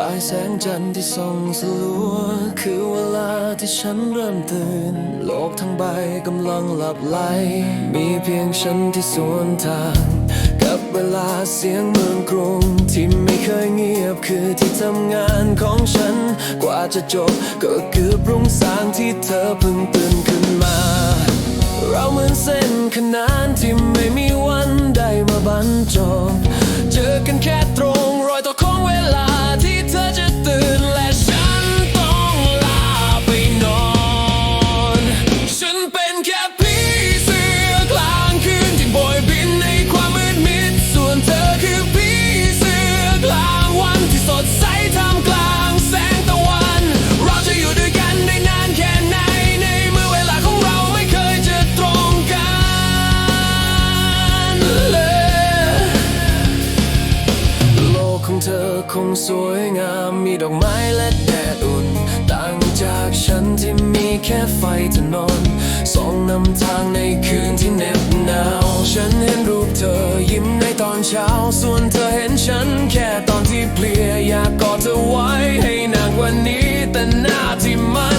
ใต้แสงจันที่ส่องสลัว คือเวลาที่ฉันเริ่มตื่น โลกทั้งใบกำลังหลับไหล มีเพียงฉันที่สวนทาง กับเวลาเสียงเมืองกรุง ที่ไม่เคยเงียบคือที่ทำงานของฉัน กว่าจะจบก็เกือบรุ่งสางที่เธอเพิ่งตื่นขึ้นมา เราเหมือนเส้นขนานที่ไม่มีวันได้มาบรรจบเจอกันแค่ตรง สวยงามมีดอกไม้และแดดอุ่น ต่างจากฉันที่มีแค่ไฟถนนส่องนำทางในคืนที่เหน็บหนาว ฉันเห็นรูปเธอยิ้มในตอนเช้า ส่วนเธอเห็นฉันแค่ตอนที่เพลียอยากกอดเธอไว้ให้นานกว่านี้ แต่หน้าที่มัน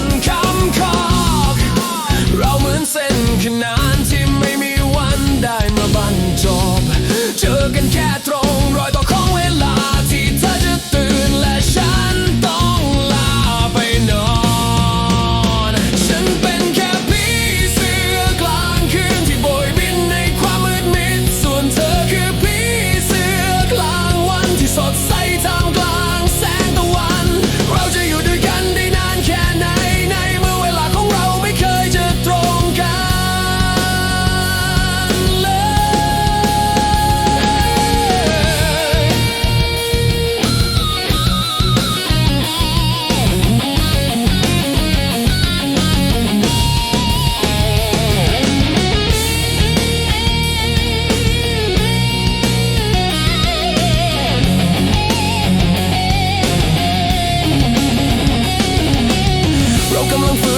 come on